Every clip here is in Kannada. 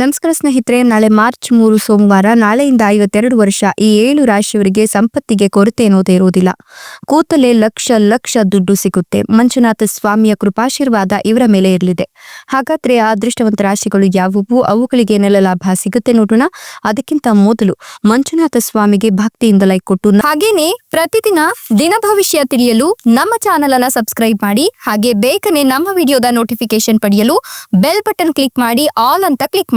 ನಮಸ್ಕಾರ ಸ್ನೇಹಿತರೆ, ನಾಳೆ ಮಾರ್ಚ್ ಮೂರು ಸೋಮವಾರ, ನಾಳೆಯಿಂದ ಐವತ್ತೆರಡು ವರ್ಷ, ಈ ಏಳು ರಾಶಿಯವರಿಗೆ ಸಂಪತ್ತಿಗೆ ಕೊರತೆ ಅನ್ನೋದೇ ಇರುವುದಿಲ್ಲ ಕೂತಲೇ ಲಕ್ಷ ಲಕ್ಷ ದುಡ್ಡು ಸಿಗುತ್ತೆ. ಮಂಜುನಾಥ ಸ್ವಾಮಿಯ ಕೃಪಾಶೀರ್ವಾದ ಇವರ ಮೇಲೆ ಇರಲಿದೆ. ಹಾಗಾದ್ರೆ ಆ ಅದೃಷ್ಟವಂತ ರಾಶಿಗಳು ಯಾವುವು? ಅವುಗಳಿಗೆ ಏನೆಲ್ಲ ಲಾಭ ಸಿಗುತ್ತೆ ನೋಡೋಣ. ಅದಕ್ಕಿಂತ ಮೊದಲು ಮಂಜುನಾಥ ಸ್ವಾಮಿಗೆ ಭಕ್ತಿಯಿಂದ ಲೈಕ್ ಕೊಟ್ಟು ಹಾಗೇನೆ ಪ್ರತಿದಿನ ದಿನ ಭವಿಷ್ಯ ತಿಳಿಯಲು ನಮ್ಮ ಚಾನೆಲ್ ಅನ್ನ ಸಬ್ಸ್ಕ್ರೈಬ್ ಮಾಡಿ, ಹಾಗೆ ಬೇಗನೆ ನಮ್ಮ ವಿಡಿಯೋದ ನೋಟಿಫಿಕೇಶನ್ ಪಡೆಯಲು ಬೆಲ್ ಬಟನ್ ಕ್ಲಿಕ್ ಮಾಡಿ, ಆಲ್ ಅಂತ ಕ್ಲಿಕ್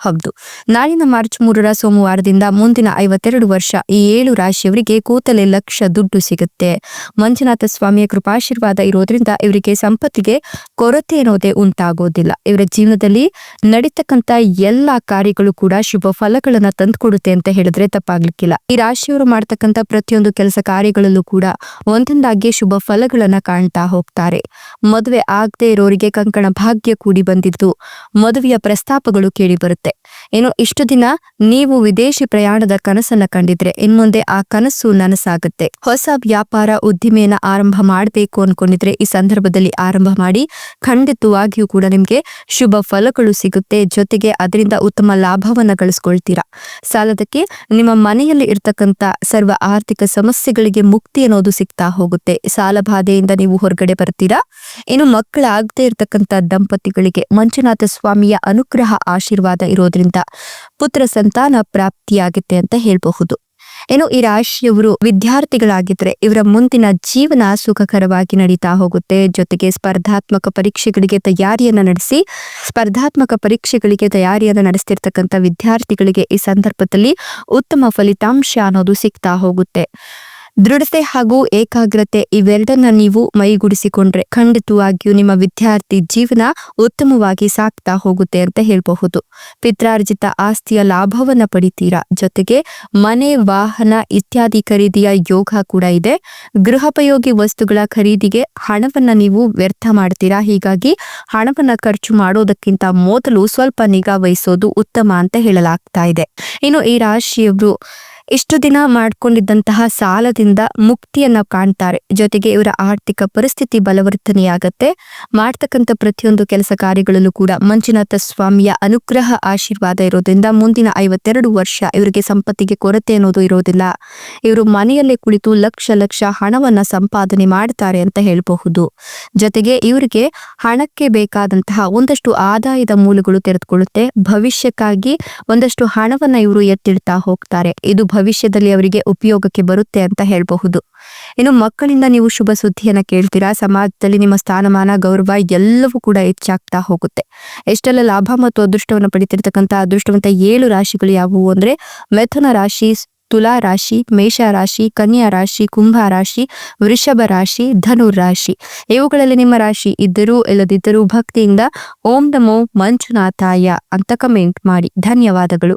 ಹೌದು. ನಾಳಿನ ಮಾರ್ಚ್ ಮೂರರ ಸೋಮವಾರದಿಂದ ಮುಂದಿನ ಐವತ್ತೆರಡು ವರ್ಷ ಈ ಏಳು ರಾಶಿಯವರಿಗೆ ಕೂತಲೇ ಲಕ್ಷ ದುಡ್ಡು ಸಿಗುತ್ತೆ. ಮಂಜುನಾಥ ಸ್ವಾಮಿಯ ಕೃಪಾಶೀರ್ವಾದ ಇರೋದ್ರಿಂದ ಇವರಿಗೆ ಸಂಪತ್ತಿಗೆ ಕೊರತೆ ಅನ್ನೋದೇ ಉಂಟಾಗೋದಿಲ್ಲ. ಇವರ ಜೀವನದಲ್ಲಿ ನಡೀತಕ್ಕಂತ ಎಲ್ಲ ಕಾರ್ಯಗಳು ಕೂಡ ಶುಭ ಫಲಗಳನ್ನ ತಂದುಕೊಡುತ್ತೆ ಅಂತ ಹೇಳಿದ್ರೆ ತಪ್ಪಾಗ್ಲಿಕ್ಕಿಲ್ಲ. ಈ ರಾಶಿಯವರು ಮಾಡ್ತಕ್ಕಂತ ಪ್ರತಿಯೊಂದು ಕೆಲಸ ಕಾರ್ಯಗಳಲ್ಲೂ ಕೂಡ ಒಂದೊಂದಾಗಿ ಶುಭ ಫಲಗಳನ್ನ ಕಾಣ್ತಾ ಹೋಗ್ತಾರೆ. ಮದುವೆ ಆಗದೆ ಇರೋರಿಗೆ ಕಂಕಣ ಭಾಗ್ಯ ಕೂಡಿ ಬಂದಿದ್ದು ಮದುವೆಯ ಪ್ರಸ್ತಾಪಗಳು ಕೇಳಿ ಬರುತ್ತೆ. ಇನ್ನು ಇಷ್ಟು ದಿನ ನೀವು ವಿದೇಶಿ ಪ್ರಯಾಣದ ಕನಸನ್ನ ಕಂಡಿದ್ರೆ ಇನ್ಮುಂದೆ ಆ ಕನಸು ನನಸಾಗುತ್ತೆ. ಹೊಸ ವ್ಯಾಪಾರ ಉದ್ದಿಮೆಯನ್ನ ಆರಂಭ ಮಾಡಬೇಕು ಅನ್ಕೊಂಡಿದ್ರೆ ಈ ಸಂದರ್ಭದಲ್ಲಿ ಆರಂಭ ಮಾಡಿ ಖಂಡಿತವಾಗಿಯೂ ಕೂಡ ನಿಮ್ಗೆ ಶುಭ ಫಲಗಳು ಸಿಗುತ್ತೆ. ಜೊತೆಗೆ ಅದರಿಂದ ಉತ್ತಮ ಲಾಭವನ್ನ ಗಳಿಸ್ಕೊಳ್ತೀರಾ. ಸಾಲದಕ್ಕೆ ನಿಮ್ಮ ಮನೆಯಲ್ಲಿ ಇರ್ತಕ್ಕಂತ ಸರ್ವ ಆರ್ಥಿಕ ಸಮಸ್ಯೆಗಳಿಗೆ ಮುಕ್ತಿ ಅನ್ನೋದು ಸಿಗ್ತಾ ಹೋಗುತ್ತೆ. ಸಾಲ ಬಾಧೆಯಿಂದ ನೀವು ಹೊರಗಡೆ ಬರ್ತೀರಾ? ಇನ್ನು ಮಕ್ಕಳಾಗದೇ ಇರತಕ್ಕಂತ ದಂಪತಿಗಳಿಗೆ ಮಂಜುನಾಥ ಸ್ವಾಮಿಯ ಅನುಗ್ರಹ ಆಶೀರ್ವಾದ ಇರೋದ್ರಿಂದ ಪುತ್ರ ಸಂತಾನ ಪ್ರಾಪ್ತಿಯಾಗುತ್ತೆ ಅಂತ ಹೇಳಬಹುದು. ಏನು ಈ ರಾಶಿಯವರು ವಿದ್ಯಾರ್ಥಿಗಳಾಗಿದ್ರೆ ಇವರ ಮುಂದಿನ ಜೀವನ ಸುಖಕರವಾಗಿ ನಡೀತಾ ಹೋಗುತ್ತೆ. ಜೊತೆಗೆ ಸ್ಪರ್ಧಾತ್ಮಕ ಪರೀಕ್ಷೆಗಳಿಗೆ ತಯಾರಿಯನ್ನ ನಡೆಸಿ, ಸ್ಪರ್ಧಾತ್ಮಕ ಪರೀಕ್ಷೆಗಳಿಗೆ ತಯಾರಿಯನ್ನ ನಡೆಸ್ತಿರ್ತಕ್ಕಂಥ ವಿದ್ಯಾರ್ಥಿಗಳಿಗೆ ಈ ಸಂದರ್ಭದಲ್ಲಿ ಉತ್ತಮ ಫಲಿತಾಂಶ ಅನ್ನೋದು ಸಿಗ್ತಾ ಹೋಗುತ್ತೆ. ದೃಢತೆ ಹಾಗೂ ಏಕಾಗ್ರತೆ ಇವೆರಡನ್ನ ನೀವು ಮೈಗೂಡಿಸಿಕೊಂಡ್ರೆ ಖಂಡಿತವಾಗಿಯೂ ನಿಮ್ಮ ವಿದ್ಯಾರ್ಥಿ ಜೀವನ ಉತ್ತಮವಾಗಿ ಸಾಕ್ತಾ ಹೋಗುತ್ತೆ ಅಂತ ಹೇಳಬಹುದು. ಪಿತ್ರಾರ್ಜಿತ ಆಸ್ತಿಯ ಲಾಭವನ್ನ ಪಡಿತೀರಾ? ಜೊತೆಗೆ ಮನೆ, ವಾಹನ ಇತ್ಯಾದಿ ಖರೀದಿಯ ಯೋಗ ಕೂಡ ಇದೆ. ಗೃಹೋಪಯೋಗಿ ವಸ್ತುಗಳ ಖರೀದಿಗೆ ಹಣವನ್ನ ನೀವು ವ್ಯರ್ಥ ಮಾಡ್ತೀರಾ? ಹೀಗಾಗಿ ಹಣವನ್ನ ಖರ್ಚು ಮಾಡೋದಕ್ಕಿಂತ ಮೊದಲು ಸ್ವಲ್ಪ ನಿಗಾ ವಹಿಸೋದು ಉತ್ತಮ ಅಂತ ಹೇಳಲಾಗ್ತಾ ಇದೆ. ಇನ್ನು ಈ ರಾಶಿಯವರು ಇಷ್ಟು ದಿನ ಮಾಡ್ಕೊಂಡಿದ್ದಂತಹ ಸಾಲದಿಂದ ಮುಕ್ತಿಯನ್ನ ಕಾಣ್ತಾರೆ. ಜೊತೆಗೆ ಇವರ ಆರ್ಥಿಕ ಪರಿಸ್ಥಿತಿ ಬಲವರ್ಧನೆಯಾಗತ್ತೆ. ಮಾಡ್ತಕ್ಕಂಥ ಪ್ರತಿಯೊಂದು ಕೆಲಸ ಕಾರ್ಯಗಳಲ್ಲೂ ಕೂಡ ಮಂಜುನಾಥ ಸ್ವಾಮಿಯ ಅನುಗ್ರಹ, ಆಶೀರ್ವಾದ ಇರೋದ್ರಿಂದ ಮುಂದಿನ ಐವತ್ತೆರಡು ವರ್ಷ ಇವರಿಗೆ ಸಂಪತ್ತಿಗೆ ಕೊರತೆ ಅನ್ನೋದು ಇರೋದಿಲ್ಲ. ಇವರು ಮನೆಯಲ್ಲೇ ಕುಳಿತು ಲಕ್ಷ ಲಕ್ಷ ಹಣವನ್ನ ಸಂಪಾದನೆ ಮಾಡ್ತಾರೆ ಅಂತ ಹೇಳಬಹುದು. ಜೊತೆಗೆ ಇವರಿಗೆ ಹಣಕ್ಕೆ ಬೇಕಾದಂತಹ ಒಂದಷ್ಟು ಆದಾಯದ ಮೂಲಗಳು ತೆರೆದುಕೊಳ್ಳುತ್ತೆ. ಭವಿಷ್ಯಕ್ಕಾಗಿ ಒಂದಷ್ಟು ಹಣವನ್ನ ಇವರು ಎತ್ತಿಡ್ತಾ ಹೋಗ್ತಾರೆ. ಇದು ಭವಿಷ್ಯದಲ್ಲಿ ಅವರಿಗೆ ಉಪಯೋಗಕ್ಕೆ ಬರುತ್ತೆ ಅಂತ ಹೇಳಬಹುದು. ಇನ್ನು ಮಕ್ಕಳಿಂದ ನೀವು ಶುಭ ಸುದ್ದಿಯನ್ನ ಕೇಳ್ತೀರಾ? ಸಮಾಜದಲ್ಲಿ ನಿಮ್ಮ ಸ್ಥಾನಮಾನ, ಗೌರವ ಎಲ್ಲವೂ ಕೂಡ ಹೆಚ್ಚಾಗ್ತಾ ಹೋಗುತ್ತೆ. ಎಷ್ಟೆಲ್ಲ ಲಾಭ ಮತ್ತು ಅದೃಷ್ಟವನ್ನು ಪಡಿತಿರ್ತಕ್ಕಂಥ ಅದೃಷ್ಟವಂತ ಏಳು ರಾಶಿಗಳು ಯಾವುವು ಅಂದ್ರೆ ಮೆಥುನ ರಾಶಿ, ತುಲಾ ರಾಶಿ, ಮೇಷ ರಾಶಿ, ಕನ್ಯಾ ರಾಶಿ, ಕುಂಭ ರಾಶಿ, ವೃಷಭ ರಾಶಿ, ಧನು ರಾಶಿ. ಇವುಗಳಲ್ಲಿ ನಿಮ್ಮ ರಾಶಿ ಇದ್ದರೂ ಇಲ್ಲದಿದ್ದರೂ ಭಕ್ತಿಯಿಂದ ಓಂ ನಮೋ ಮಂಜುನಾಥಾಯ ಅಂತ ಕಮೆಂಟ್ ಮಾಡಿ. ಧನ್ಯವಾದಗಳು.